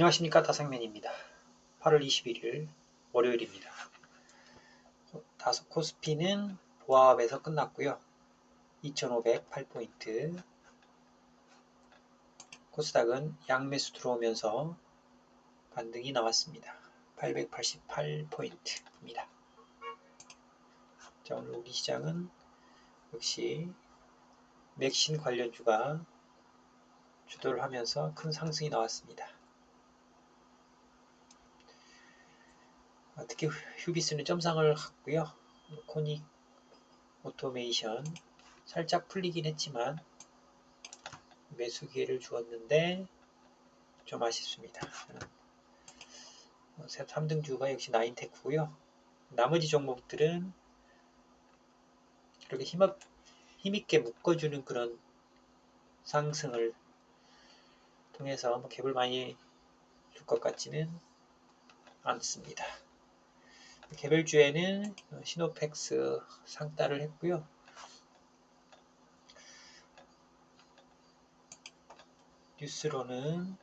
안녕하십니까 다상면입니다. 8월 21일 월요일입니다. 다섯 코스피는 보합에서 끝났고요. 2508포인트 코스닥은 양매수 들어오면서 반등이 나왔습니다. 888포인트입니다. 자, 오늘 우리 시장은 역시 맥신 관련주가 주도를 하면서 큰 상승이 나왔습니다. 특히 휴비스는 점상을 갖고요. 코닉 오토메이션 살짝 풀리긴 했지만 매수 기회를 주었는데 좀 아쉽습니다. 3등 주가 역시 나인테크고요. 나머지 종목들은 그렇게 힘, 힘있게 묶어주는 그런 상승을 통해서 뭐 갭을 많이 줄 것 같지는 않습니다. 개별주에는 시노펙스 상따를 했고요. 뉴스로는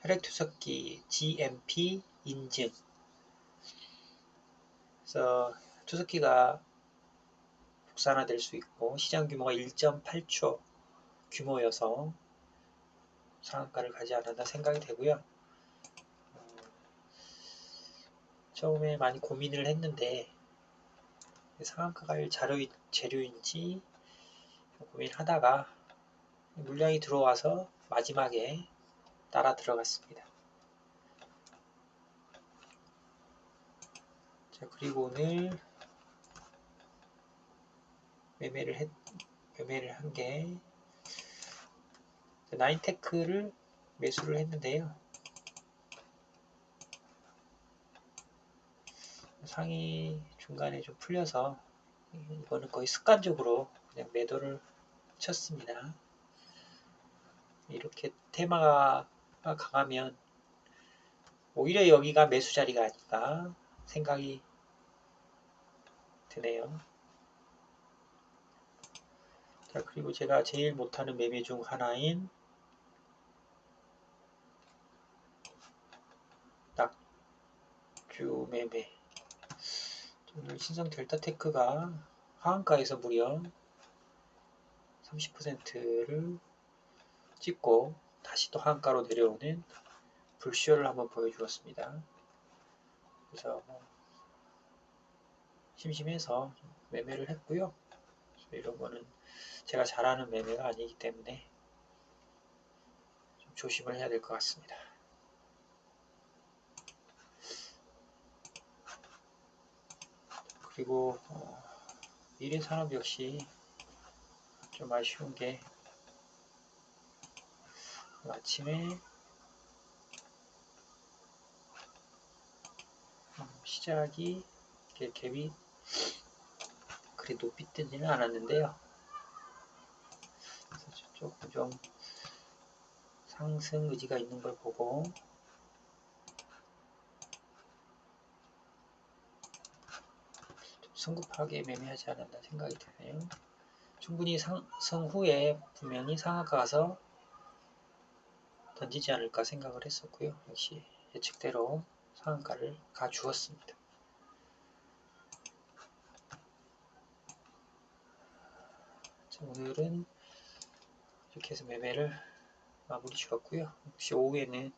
혈액투석기 GMP 인증 그래서 투석기가 국산화될 수 있고 시장 규모가 1.8조 규모여서 상한가를 가지 않았나 생각이 되고요. 처음에 많이 고민을 했는데 상한가가 자료, 재료인지 고민하다가 물량이 들어와서 마지막에 따라 들어갔습니다. 자 그리고 오늘 매매를 했, 매매를 한 게 나인테크를 매수를 했는데요. 상이 중간에 좀 풀려서 이거는 거의 습관적으로 그냥 매도를 쳤습니다. 이렇게 테마가 강하면 오히려 여기가 매수 자리가 아닐까 생각이 드네요. 자, 그리고 제가 제일 못하는 매매 중 하나인 낙주 매매 오늘 신성 델타 테크가 하한가에서 무려 30%를 찍고 다시 또 하한가로 내려오는 불쇼를 한번 보여주었습니다. 그래서 뭐 심심해서 매매를 했고요. 이런 거는 제가 잘하는 매매가 아니기 때문에 좀 조심을 해야 될 것 같습니다. 그리고 어, 미래산업 역시 좀 아쉬운 게 아침에 음, 시작이 갭이 그리 높이 뜨지는 않았는데요. 조금 좀 상승 의지가 있는 걸 보고 성급하게 매매하지 않았나 생각이 드네요. 충분히 상승 후에 분명히 상하가 가서 던지지 않을까 생각을 했었고요. 역시 예측대로 상한가를 가주었습니다. 자, 오늘은 이렇게 해서 매매를 마무리 지었고요. 역시 오후에는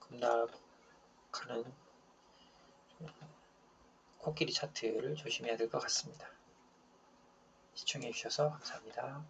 급락하는 코끼리 차트를 조심해야 될 것 같습니다. 시청해 주셔서 감사합니다.